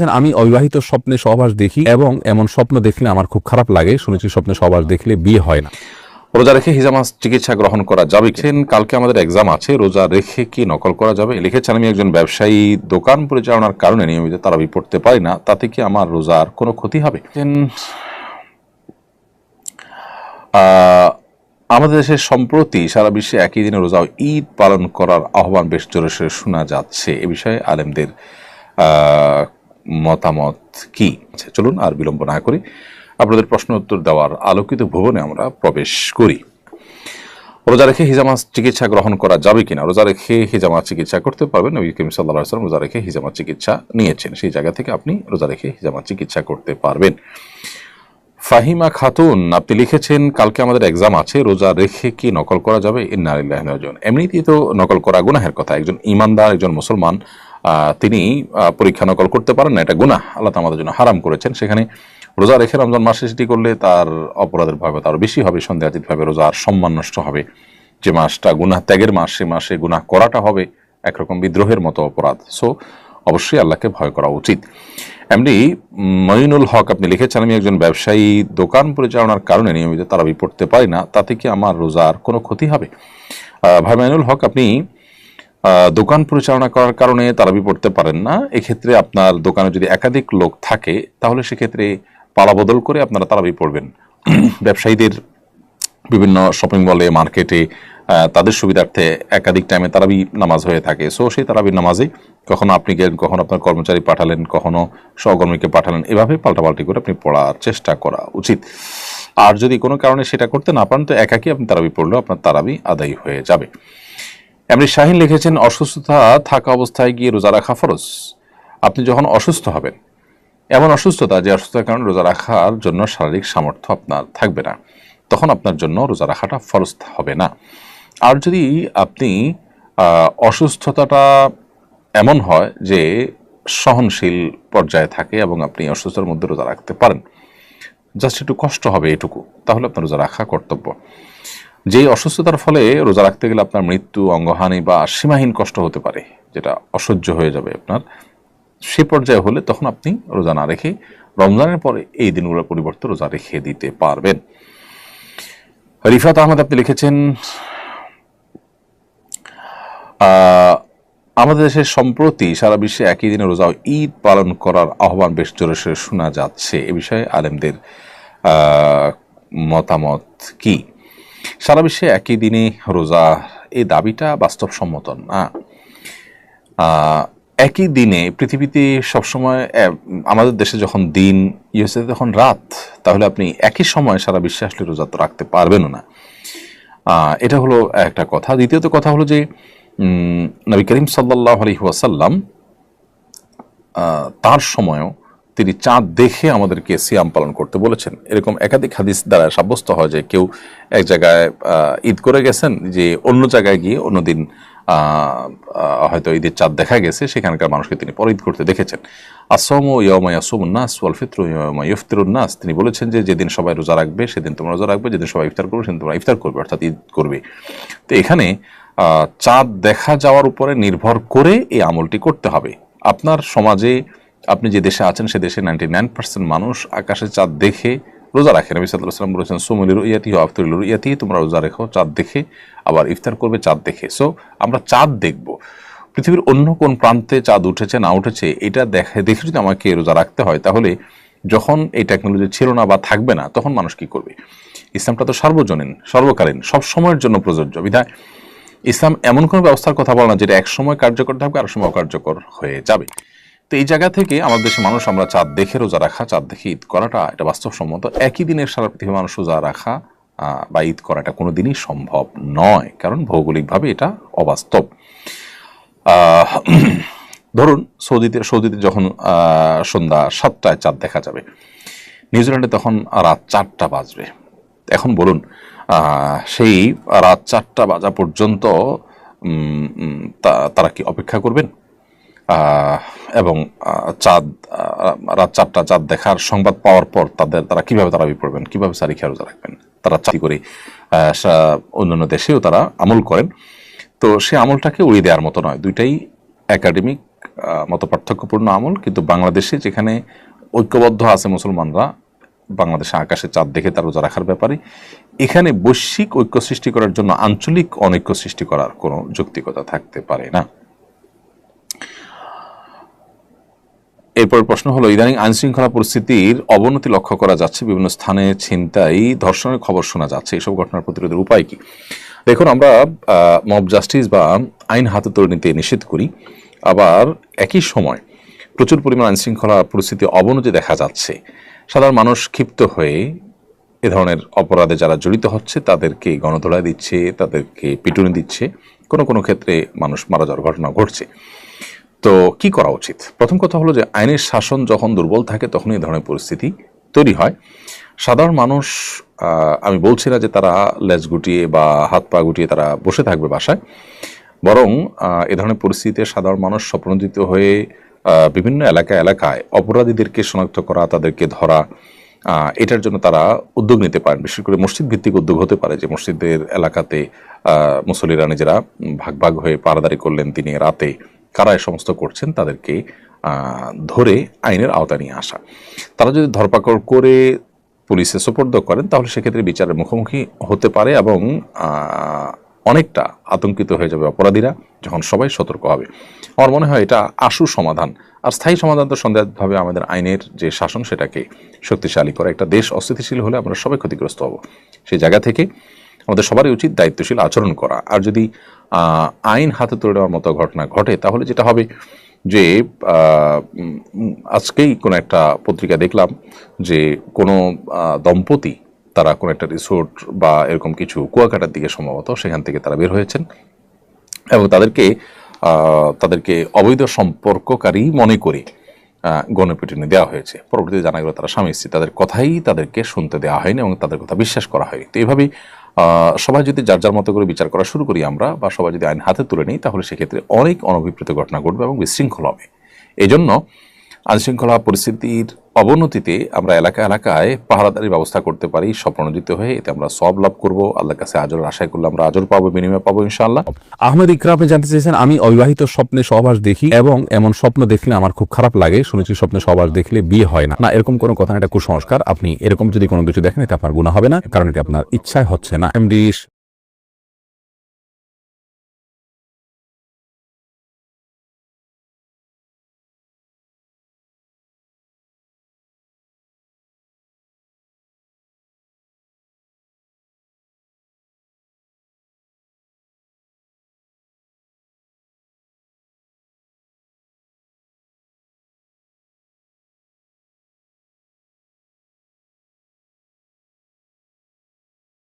লিখেছেন আমি অবিবাহিত স্বপ্নে সহবাস দেখি এবং এমন স্বপ্ন দেখলে আমার খুব খারাপ লাগে। শুনেছি স্বপ্নে সহবাস দেখলে বিয়ে হয় না। রোজা রেখে হিজামা চিকিৎসা গ্রহণ করা যাবে কালকে আমাদের এক্সাম আছে রোজা রেখে কি নকল করা যাবে? লিখেছেন আমি একজন ব্যবসায়ী দোকান পরিচালনার কারণে নিয়মিত তারাবি পড়তে পারি না। তাতে কি আমার রোজার কোনো ক্ষতি হবে? আমাদের দেশে সম্প্রতি সারা বিশ্বে একই দিনে রোজা ঈদ পালন করার আহ্বান বেশ জোরে শোনা যাচ্ছে। এ বিষয়ে আলেমদের মতামত কি? আচ্ছা, চলুন আর বিলম্ব না করি আপনাদের প্রশ্ন উত্তর দেওয়ার আলোকিত ভুবনে আমরা প্রবেশ করি। রোজা রেখে হিজামা চিকিৎসা গ্রহণ করা যাবে কিনা? রোজা রেখে হিজামা চিকিৎসা করতে পারবেন নবী করিম রোজা রেখে হিজামা চিকিৎসা নিয়েছেন। সেই জায়গা থেকে আপনি রোজা রেখে হিজামা চিকিৎসা করতে পারবেন। ফাহিমা খাতুন আপনি লিখেছেন কালকে আমাদের এক্সাম আছে রোজা রেখে কি নকল করা যাবে? ইন্নারিল্লাহ এমনিতেই তো নকল করা গুনাহের কথা। একজন ইমানদার একজন মুসলমান তিনি পরীক্ষা নকল করতে পারেন না, এটা গুনাহ। আল্লাহ আমাদের জন্য হারাম করেছেন। সেখানে রোজা রেখে রমজান মাসে সেটি করলে তার অপরাধের ভয় তার বেশি হবে, সন্দেহাতীতভাবে রোজার সম্মান নষ্ট হবে। যে মাসটা গুনাহ ত্যাগের মাস, সে মাসে গুনাহ করাটা হবে একরকম বিদ্রোহের মতো অপরাধ। সো অবশ্যই আল্লাহকে ভয় করা উচিত। এমনি, মঈনুল হক আপনি লিখেছেন, আমি একজন ব্যবসায়ী, দোকান পরিচালনার কারণে নিয়মিত তারাবি পড়তে পারি না, তাতে কি আমার রোজার কোনো ক্ষতি হবে? ভাই মঈনুল হক, আপনি দোকান পরিচালনা করার কারণে তারাবি পড়তে পারেন না। এক্ষেত্রে আপনার দোকানে যদি একাধিক লোক থাকে, তাহলে সেক্ষেত্রে পালা বদল করে আপনারা তারাবি পড়বেন। ব্যবসায়ীদের বিভিন্ন শপিং মলে মার্কেটে তাদের সুবিধার্থে একাধিক টাইমে তারাবি নামাজ হয়ে থাকে। সো সেই তারাবির নামাজে কখনো আপনি গেলেন, কখনো আপনার কর্মচারী পাঠালেন, কখনো সহকর্মীকে পাঠালেন। এভাবে পাল্টাপাল্টি করে আপনি পড়ার চেষ্টা করা উচিত। আর যদি কোনো কারণে সেটা করতে না পারেন, তো একাকি আপনি তারাবি পড়লেও আপনার তারাবি আদায় হয়ে যাবে। এমনি শাহিন লিখেছেন, অসুস্থতা থাকা অবস্থায় গিয়ে রোজা রাখা ফরজ। আপনি যখন অসুস্থ হবেন, এমন অসুস্থতা যে অসুস্থতার কারণে রোজা রাখার জন্য শারীরিক সামর্থ্য আপনার থাকবে না। তখন আপনার জন্য রোজা রাখাটা ফরজ হবে না। আর যদি আপনি অসুস্থতাটা এমন হয় যে সহনশীল পর্যায়ে থাকে এবং আপনি অসুস্থতার মধ্যে রোজা রাখতে পারেন, জাস্ট একটু কষ্ট হবে এটুকু, তাহলে আপনার রোজা রাখা কর্তব্য। যেই অসুস্থতার ফলে রোজা রাখতে গেলে আপনার মৃত্যু, অঙ্গহানি বা সীমাহীন কষ্ট হতে পারে, যেটা অসহ্য হয়ে যাবে আপনার, সে পর্যায়ে হলে তখন আপনি রোজা না রেখে রমজানের পরে এই দিনগুলোর পরিবর্তে রোজা রেখে দিতে পারবেন। রিফাত আহমেদ, আপনি লিখেছেন আমাদের দেশে সম্প্রতি সারা বিশ্বে একই দিনে রোজা ঈদ পালন করার আহ্বান বেশ জোরে শোনা যাচ্ছে। এ বিষয়ে আলেমদের মতামত কি? সারা বিশ্বে একই দিনে রোজা, এই দাবিটা বাস্তবসম্মত না। একই দিনে পৃথিবীতে সবসময় আমাদের দেশে যখন দিন ইউএসএ তখন রাত, তাহলে আপনি একই সময় সারা বিশ্বে আসলে রোজা তো রাখতে পারবেনও না। এটা হলো একটা কথা। দ্বিতীয়ত কথা হলো যে নবী করিম সাল্লাহ আলহি ওয়াসাল্লাম তার সময়ও তিনি চাঁদ দেখে আমাদেরকে সিয়াম পালন করতে বলেছেন। এরকম একাধিক হাদিস দ্বারা সাব্যস্ত হয় যে কেউ এক জায়গায় ঈদ করে গেছেন, যে অন্য জায়গায় গিয়ে অন্যদিন হয়তো ঈদের চাঁদ দেখা গেছে, সেখানকার মানুষকে তিনি পরে ঈদ করতে দেখেছেন। আসম ও ইয়মা ইয়াসুমুন্নাস ওয়াল ফিত্র ইয়মা ইফতিরুন্নাস তিনি বলেছেন যে যেদিন সবাই রোজা রাখবে, সেদিন তোমরা রোজা রাখবে, যেদিন সবাই ইফতার করবে, সেদিন তোমরা ইফতার করবে, অর্থাৎ ঈদ করবে। তো এখানে চাঁদ দেখা যাওয়ার উপরে নির্ভর করে এই আমলটি করতে হবে। আপনার সমাজে আপনি যে দেশে আছেন, সে দেশে নাইনটি নাইন পার্সেন্ট মানুষ আকাশে চাঁদ দেখে রোজা রাখে। নবী সাল্লাহ সাল্লাম বলেছেন সুমলির ইয়াতি আফতুল ইয়াতি তোমরা রোজা রেখো, চাঁদ দেখে, আবার ইফতার করবে, চাঁদ দেখে। সো আমরা চাঁদ দেখব। পৃথিবীর অন্য কোন প্রান্তে চাঁদ উঠেছে, না উঠেছে, এটা দেখে দেখে যদি আমাকে রোজা রাখতে হয়, তাহলে যখন এই টেকনোলজি ছিল না বা থাকবে না, তখন মানুষ কি করবে? ইসলামটা তো সার্বজনীন, সর্বকালীন, সব সময়ের জন্য প্রযোজ্য। বিধায়, ইসলাম এমন কোনো ব্যবস্থার কথা বলে না, যেটা এক সময় কার্যকর থাকবে আর সময় অকার্যকর হয়ে যাবে। তো এই জায়গা থেকে আমাদের দেশে মানুষ আমরা চাঁদ দেখে রোজা রাখা, চাঁদ দেখে ঈদ করাটা এটা বাস্তবসম্মত। একই দিনের সারা পৃথিবীর মানুষ রোজা রাখা বা ঈদ করাটা কোনো দিনই সম্ভব নয়, কারণ ভৌগোলিকভাবে এটা অবাস্তব। ধরুন সৌদিতে সৌদিতে যখন সন্ধ্যা সাতটায় চাঁদ দেখা যাবে, নিউজিল্যান্ডে তখন রাত চারটা বাজবে। এখন বলুন সেই রাত চারটা বাজা পর্যন্ত তারা কি অপেক্ষা করবেন? এবং চাঁদ রাত চারটা চাঁদ দেখার সংবাদ পাওয়ার পর তাদের, তারা কীভাবে তারা পড়বেন কীভাবে সারি খেয়াল রোজা রাখবেন? তারা চাকরি করে অন্যান্য দেশেও তারা আমল করেন। তো সে আমলটাকে উড়িয়ে দেওয়ার মতো নয়। দুইটাই একাডেমিক মতো পার্থক্যপূর্ণ আমল। কিন্তু বাংলাদেশে যেখানে ঐক্যবদ্ধ আছে মুসলমানরা, বাংলাদেশে আকাশে চাঁদ দেখে তার রোজা রাখার ব্যাপারে, এখানে বৈশ্বিক ঐক্য সৃষ্টি করার জন্য আঞ্চলিক অনৈক্য সৃষ্টি করার কোনো যৌক্তিকতা থাকতে পারে না। এরপর প্রশ্ন হলো, ইদানিং আইনশৃঙ্খলা পরিস্থিতির অবনতি লক্ষ্য করা যাচ্ছে, বিভিন্ন স্থানে ছিনতাই, ধর্ষণের খবর শোনা যাচ্ছে এইসব ঘটনার প্রতিরোধের উপায় কি? দেখুন, আমরা মব জাস্টিস বা আইন হাতে তুলে নিতে নিষেধ করি, আবার একই সময় প্রচুর পরিমাণ আইনশৃঙ্খলা পরিস্থিতি অবনতি দেখা যাচ্ছে। সাধারণ মানুষ ক্ষিপ্ত হয়ে এ ধরনের অপরাধে যারা জড়িত হচ্ছে, তাদেরকে গণধোলাই দিচ্ছে, তাদেরকে পিটুনি দিচ্ছে, কোনো কোনো ক্ষেত্রে মানুষ মারা যাওয়ার ঘটনা ঘটছে। তো কি করা উচিত? প্রথম কথা হলো যে আইনের শাসন যখন দুর্বল থাকে তখনই এই ধরনের পরিস্থিতি তৈরি হয়। সাধারণ মানুষ আমি বলছি না যে তারা লেজ গুটিয়ে বা হাত পা গুটিয়ে তারা বসে থাকবে বাসায়। বরং এ ধরনের পরিস্থিতিতে সাধারণ মানুষ স্বপ্নদিত হয়ে বিভিন্ন এলাকা এলাকায় অপরাধীদেরকে শনাক্ত করা তাদেরকে ধরা এটার জন্য তারা উদ্যোগ নিতে পারেন। বিশেষ করে মসজিদ ভিত্তিক উদ্যোগ হতে পারে যে মসজিদের এলাকাতে আহ, মুসল্লিরা নিজেরা ভাগ ভাগ হয়ে পারাদারি করলেন তিনি রাতে। কারা এ সমস্ত করছেন তাদেরকে ধরে আইনের আওতায় নিয়ে আসা। তারা যদি ধরপাকড় করে পুলিশে সোপর্দ করেন, তাহলে সেক্ষেত্রে বিচারের মুখোমুখি হতে পারে এবং অনেকটা আতঙ্কিত হয়ে যাবে অপরাধীরা যখন সবাই সতর্ক হবে। আমার মনে হয় এটা আশু সমাধান। আর স্থায়ী সমাধান তো সন্দেহভাবে আমাদের আইনের যে শাসন, সেটাকে শক্তিশালী করে। একটা দেশ অস্থিতিশীল হলে আমরা সবাই ক্ষতিগ্রস্ত হব। সেই জায়গা থেকে আমাদের সবারই উচিত দায়িত্বশীল আচরণ করা। আর যদি আইন হাতে তুলে নেওয়ার মতো ঘটনা ঘটে, তাহলে যেটা হবে যে আজকেই কোনো একটা পত্রিকা দেখলাম যে, কোনো দম্পতি তারা কোনো একটা রিসোর্ট বা এরকম কিছু কুয়াকাটার দিকে সম্ভবত সেখান থেকে তারা বের হয়েছেন এবং তাদেরকে তাদেরকে অবৈধ সম্পর্ককারী মনে করে গণপিটুনি দেওয়া হয়েছে। পরবর্তীতে জানা গেল তারা স্বামী স্ত্রী, তাদের কথাই তাদেরকে শুনতে দেওয়া হয়নি এবং তাদের কথা বিশ্বাস করা হয়নি। তো এইভাবেই সবাই যদি যার যার মতো করে বিচার করা শুরু করি আমরা বা সবাই যদি আইন হাতে তুলে নিই, তাহলে সেক্ষেত্রে অনেক অনভিপ্রেত ঘটনা ঘটবে এবং বিশৃঙ্খল হবে। এই জন্য আইনশৃঙ্খলা পরিস্থিতির অবনতিতে আমরা এলাকা এলাকায় পাহারাদারির ব্যবস্থা করতে পারি স্বপ্নজিত হয়ে এতে আমরা সব লাভ করব। আল্লাহর কাছে আজর আশায় করলে আমরা আজর পাবো, বিনিময় পাবো ইনশাআল্লাহ। আহমেদ ইকরা আপনি জানতে চেয়েছেন, আমি অবিবাহিত স্বপ্নে সহবাস দেখি এবং এমন স্বপ্ন দেখলে আমার খুব খারাপ লাগে, শুনেছি স্বপ্নে সহবাস দেখলে বিয়ে হয় না। না, এরকম কোনো কথা এটা কুসংস্কার। আপনি এরকম যদি কোনো কিছু দেখেন এটা আপনার গুণা হবে না, কারণ এটা আপনার ইচ্ছায় হচ্ছে না।